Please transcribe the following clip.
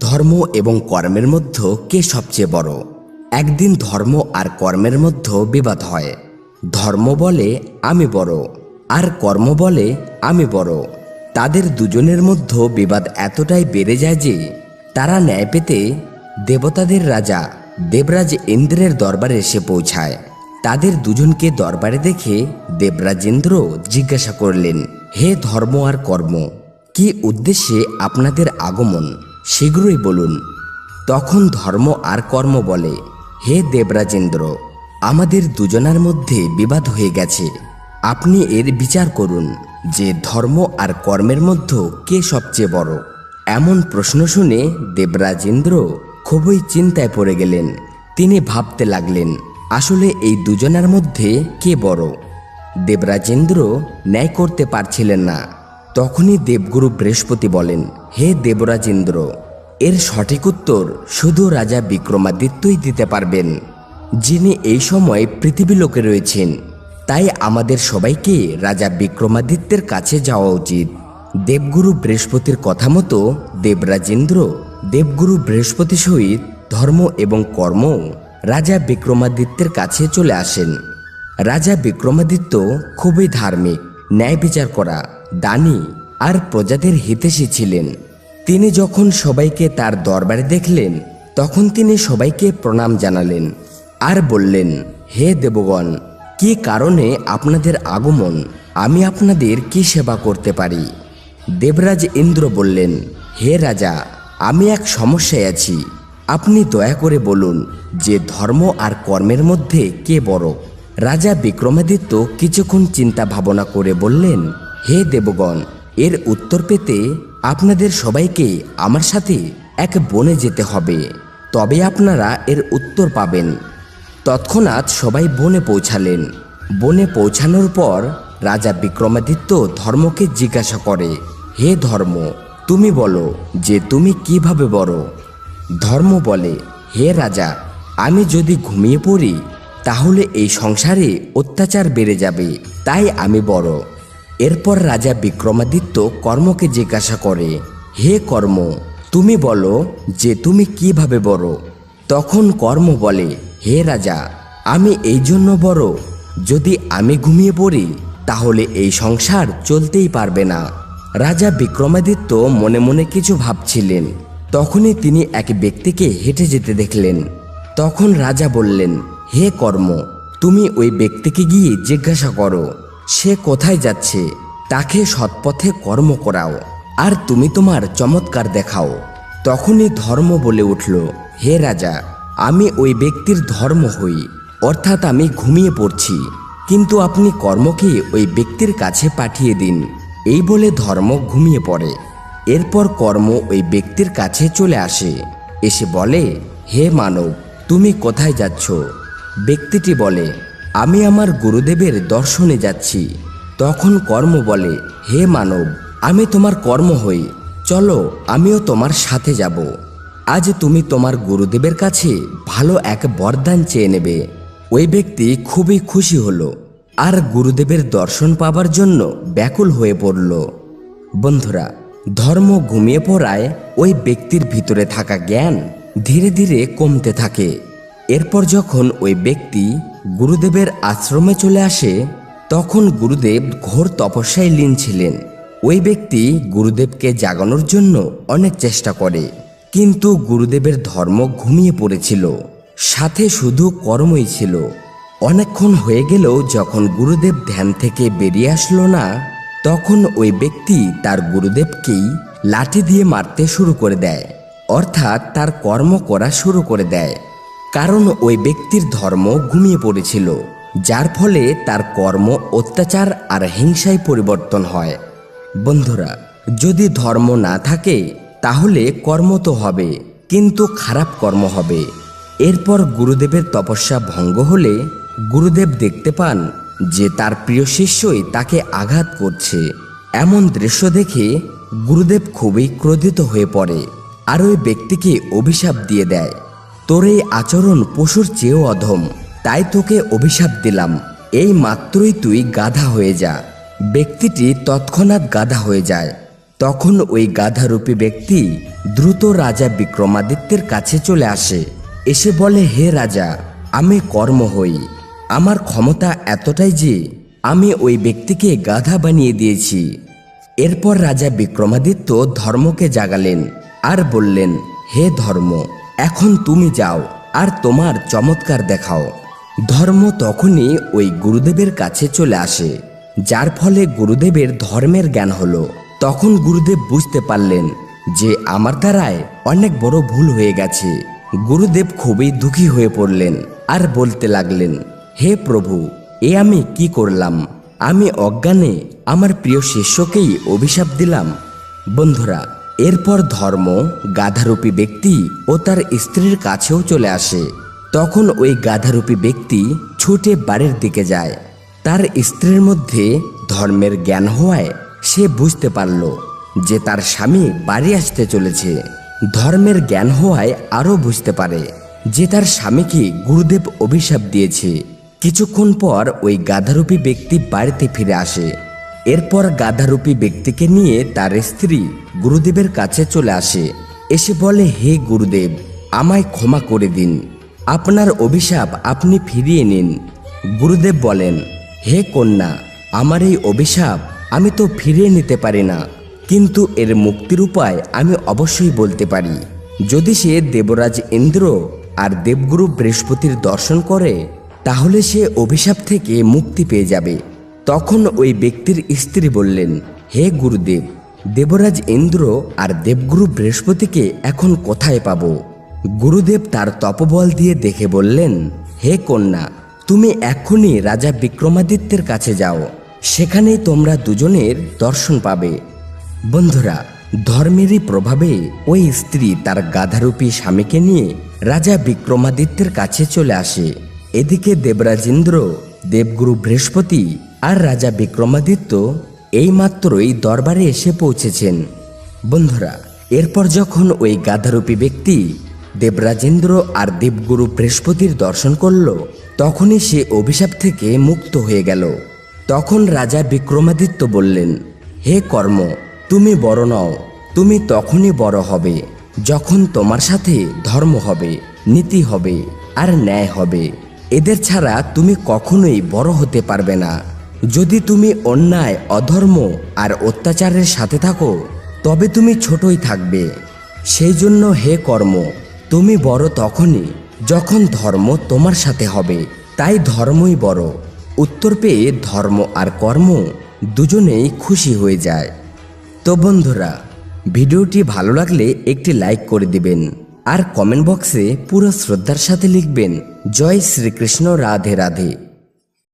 ধর্ম এবং কর্মের মধ্যে কে সবচেয়ে বড়? একদিন ধর্ম আর কর্মের মধ্যে বিবাদ হয়। ধর্ম বলে, আমি বড় আর কর্ম বলে, আমি বড় তাদের দুজনের মধ্যে বিবাদ এতটাই বেড়ে যায় যে, তারা ন্যায় পেতে দেবতাদের রাজা, দেবরাজ ইন্দ্রের দরবারে এসে পৌঁছায়। তাদের দুজনকে দরবারে দেখে দেবরাজেন্দ্র জিজ্ঞাসা করলেন, হে ধর্ম আর কর্ম, কি উদ্দেশ্যে আপনাদের আগমন? শীঘ্রই বলুন, তখন ধর্ম আর কর্ম বলে, হে দেবরাজেন্দ্র, আমাদের দুজনার মধ্যে বিবাদ হয়ে গেছে। আপনি এর বিচার করুন যে ধর্ম আর কর্মের মধ্যে কে সবচেয়ে বড়। এমন প্রশ্ন শুনে দেবরাজেন্দ্র খুবই চিন্তায় পড়ে গেলেন। তিনি ভাবতে লাগলেন, আসলে এই দুজনার মধ্যে কে বড়? দেবরাজেন্দ্র ন্যায় করতে পারছিলেন না। তখনই দেবগুরু বৃহস্পতি বলেন হে দেবরাজেন্দ্র, এর সঠিক উত্তর শুধু রাজা বিক্রমাদিত্যই দিতে পারবেন। যিনি এই সময় পৃথিবী লোকে রয়েছেন, তাই আমাদের সবাইকে রাজা বিক্রমাদিত্যের কাছে যাওয়া উচিত। দেবগুরু বৃহস্পতির কথা মতো দেবরাজেন্দ্র দেবগুরু বৃহস্পতি সহিত ধর্ম এবং কর্ম রাজা বিক্রমাদিত্যের কাছে চলে আসেন। রাজা বিক্রমাদিত্য খুবই ধার্মিক, ন্যায় বিচার করা, দানী আর প্রজাদের হিতেশী ছিলেন। তিনি যখন সবাইকে তার দরবারে দেখলেন, তখন তিনি সবাইকে প্রণাম জানালেন আর বললেন, হে দেবগণ, কি কারণে আপনাদের আগমন? আমি আপনাদের কি সেবা করতে পারি? দেবরাজ ইন্দ্র বললেন, হে রাজা, আমি এক সমস্যায় আছি। আপনি দয়া করে বলুন, যে ধর্ম আর কর্মের মধ্যে কে বড়? রাজা বিক্রমাদিত্য কিছুক্ষণ চিন্তা ভাবনা করে বললেন, হে দেবগণ এর উত্তর পেতে আপনাদের সবাইকে আমার সাথে এক বনে যেতে হবে। তবে আপনারা এর উত্তর পাবেন। তৎক্ষণাৎ সবাই বনে পৌঁছালেন। বনে পৌঁছানোর পর রাজা বিক্রমাদিত্য ধর্মকে জিজ্ঞাসা করে, হে ধর্ম, তুমি বলো যে তুমি কীভাবে বড়? ধর্ম বলে, হে রাজা, আমি যদি ঘুমিয়ে পড়ি, তাহলে এই সংসারে অত্যাচার বেড়ে যাবে, তাই আমি বড়। এরপর রাজা বিক্রমাদিত্য কর্মকে জিজ্ঞাসা করে, হে কর্ম, তুমি বলো যে তুমি কীভাবে বড়? তখন কর্ম বলে, হে রাজা, আমি এই জন্য বড়। যদি আমি ঘুমিয়ে পড়ি, তাহলে এই সংসার চলতেই পারবে না। রাজা বিক্রমাদিত্য মনে মনে কিছু ভাবছিলেন। তখনই তিনি এক ব্যক্তিকে হেঁটে যেতে দেখলেন। তখন রাজা বললেন, হে কর্ম, তুমি ওই ব্যক্তিকে গিয়ে জিজ্ঞাসা করো। সে কোথায় যাচ্ছে, তাকে সৎপথে কর্ম করাও, আর তুমি তোমার চমৎকার দেখাও। তখনই ধর্ম বলে উঠল, হে রাজা, আমি ওই ব্যক্তির ধর্ম হই, অর্থাৎ আমি ঘুমিয়ে পড়ছি। কিন্তু আপনি কর্মকে ওই ব্যক্তির কাছে পাঠিয়ে দিন। এই বলে ধর্ম ঘুমিয়ে পড়ে। এরপর কর্ম ওই ব্যক্তির কাছে চলে আসে। এসে বলে, হে মানব, তুমি কোথায় যাচ্ছ? ব্যক্তিটি বলে আমি আমার গুরুদেবের দর্শনে যাচ্ছি। তখন কর্ম বলে, হে মানব, আমি তোমার কর্ম হই। চলো, আমিও তোমার সাথে যাব। আজ তুমি তোমার গুরুদেবের কাছে ভালো এক বরদান চেয়ে নেবে। ওই ব্যক্তি খুবই খুশি হলো, আর গুরুদেবের দর্শন পাবার জন্য ব্যাকুল হয়ে পড়ল। বন্ধুরা, ধর্ম ঘুমিয়ে পড়ায় ওই ব্যক্তির ভিতরে থাকা জ্ঞান ধীরে ধীরে কমতে থাকে। এরপর যখন ওই ব্যক্তি গুরুদেবের আশ্রমে চলে আসে, তখন গুরুদেব ঘোর তপস্যায় লীন ছিলেন। ওই ব্যক্তি গুরুদেবকে জাগানোর জন্য অনেক চেষ্টা করে, কিন্তু গুরুদেবের ধর্ম ঘুমিয়ে পড়েছিল। সাথে শুধু কর্মই ছিল। অনেকক্ষণ হয়ে গেলেও যখন গুরুদেব ধ্যান থেকে বেরিয়ে আসলো না, তখন ওই ব্যক্তি তার গুরুদেবকেই লাঠি দিয়ে মারতে শুরু করে দেয়, অর্থাৎ তার কর্ম করা শুরু করে দেয়। কারণ ওই ব্যক্তির ধর্ম ঘুমিয়ে পড়েছিল, যার ফলে তার কর্ম অত্যাচার আর হিংসায় পরিবর্তন হয়। বন্ধুরা, যদি ধর্ম না থাকে, তাহলে কর্ম তো হবে, কিন্তু খারাপ কর্ম হবে। এরপর গুরুদেবের তপস্যা ভঙ্গ হলে গুরুদেব দেখতে পান যে তার প্রিয় শিষ্যই তাকে আঘাত করছে। এমন দৃশ্য দেখে গুরুদেব খুবই ক্রোধিত হয়ে পড়ে আর ওই ব্যক্তিকে অভিশাপ দিয়ে দেয়। তোর এই আচরণ পশুর চেয়েও অধম। তাই তোকে অভিশাপ দিলাম। এই মাত্রই তুই গাধা হয়ে যা। ব্যক্তিটি তৎক্ষণাৎ গাধা হয়ে যায়। তখন ওই গাধারূপী ব্যক্তি দ্রুত রাজা বিক্রমাদিত্যের কাছে চলে আসে। এসে বলে, হে রাজা, আমি কর্ম হই। আমার ক্ষমতা এতটাই যে আমি ওই ব্যক্তিকে গাধা বানিয়ে দিয়েছি। এরপর রাজা বিক্রমাদিত্য ধর্মকে জাগালেন আর বললেন, হে ধর্ম এখন তুমি যাও আর তোমার চমৎকার দেখাও। ধর্ম তখনই ওই গুরুদেবের কাছে চলে আসে, যার ফলে গুরুদেবের ধর্মের জ্ঞান হলো। তখন গুরুদেব বুঝতে পারলেন যে আমার দ্বারায় অনেক বড় ভুল হয়ে গেছে। গুরুদেব খুবই দুঃখী হয়ে পড়লেন আর বলতে লাগলেন, হে প্রভু, এ আমি কি করলাম? আমি অজ্ঞানে আমার প্রিয় শিষ্যকেই অভিশাপ দিলাম। বন্ধুরা এরপর ধর্ম, গাধারূপী ব্যক্তি ও তার স্ত্রীর কাছেও চলে আসে। তখন ওই গাধারূপী ব্যক্তি ছুটে বাড়ির দিকে যায়। তার স্ত্রীর মধ্যে ধর্মের জ্ঞান হওয়ায় সে বুঝতে পারল যে তার স্বামী বাড়ি আসতে চলেছে। ধর্মের জ্ঞান হওয়ায় আরও বুঝতে পারে যে তার স্বামীকে গুরুদেব অভিশাপ দিয়েছে। কিছুক্ষণ পর ওই গাধারূপী ব্যক্তি বাড়িতে ফিরে আসে। এরপর গাধারূপী ব্যক্তিকে নিয়ে তার স্ত্রী গুরুদেবের কাছে চলে আসে। এসে বলে, হে গুরুদেব, আমায় ক্ষমা করে দিন। আপনার অভিশাপ আপনি ফিরিয়ে নিন। গুরুদেব বলেন, হে কন্যা, আমার এই অভিশাপ আমি তো ফিরিয়ে নিতে পারি না। কিন্তু এর মুক্তির উপায় আমি অবশ্যই বলতে পারি। যদি সে দেবরাজ ইন্দ্র আর দেবগুরু বৃহস্পতির দর্শন করে, তাহলে সে অভিশাপ থেকে মুক্তি পেয়ে যাবে। তখন ওই ব্যক্তির স্ত্রী বললেন, হে গুরুদেব, দেবরাজ ইন্দ্র আর দেবগুরু বৃহস্পতিকে এখন কোথায় পাবো? গুরুদেব তার তপবল দিয়ে দেখে বললেন, হে কন্যা, তুমি এখনই রাজা বিক্রমাদিত্যের কাছে যাও, সেখানেই তোমরা দুজনের দর্শন পাবে। বন্ধুরা, ধর্মেরই প্রভাবে ওই স্ত্রী তার গাধারূপী স্বামীকে নিয়ে রাজা বিক্রমাদিত্যের কাছে চলে আসে। এদিকে দেবরাজেন্দ্র দেবগুরু বৃহস্পতি আর রাজা বিক্রমাদিত্য এইমাত্রই দরবারে এসে পৌঁছেছেন। বন্ধুরা, এরপর যখন ওই গাধারূপী ব্যক্তি দেবরাজেন্দ্র আর দেবগুরু বৃহস্পতির দর্শন করল, তখনই সে অভিশাপ থেকে মুক্ত হয়ে গেল। তখন রাজা বিক্রমাদিত্য বললেন, হে কর্ম, তুমি বড় নও, তুমি তখনই বড় হবে, যখন তোমার সাথে ধর্ম হবে, নীতি হবে, আর ন্যায় হবে। এদের ছাড়া তুমি কখনোই বড় হতে পারবে না। যদি তুমি অন্যায়, অধর্ম আর অত্যাচারের সাথে থাকো, তবে তুমি ছোটই থাকবে। সেই জন্য হে কর্ম, তুমি বড় তখনই যখন ধর্ম তোমার সাথে হবে, তাই ধর্মই বড়। উত্তর পেয়ে ধর্ম আর কর্ম দুজনেই খুশি হয়ে যায়। তো বন্ধুরা, ভিডিওটি ভালো লাগলে একটি লাইক করে দিবেন আর কমেন্ট বক্সে পুরো শ্রদ্ধার সাথে লিখবেন, জয় শ্রীকৃষ্ণ, রাধে রাধে।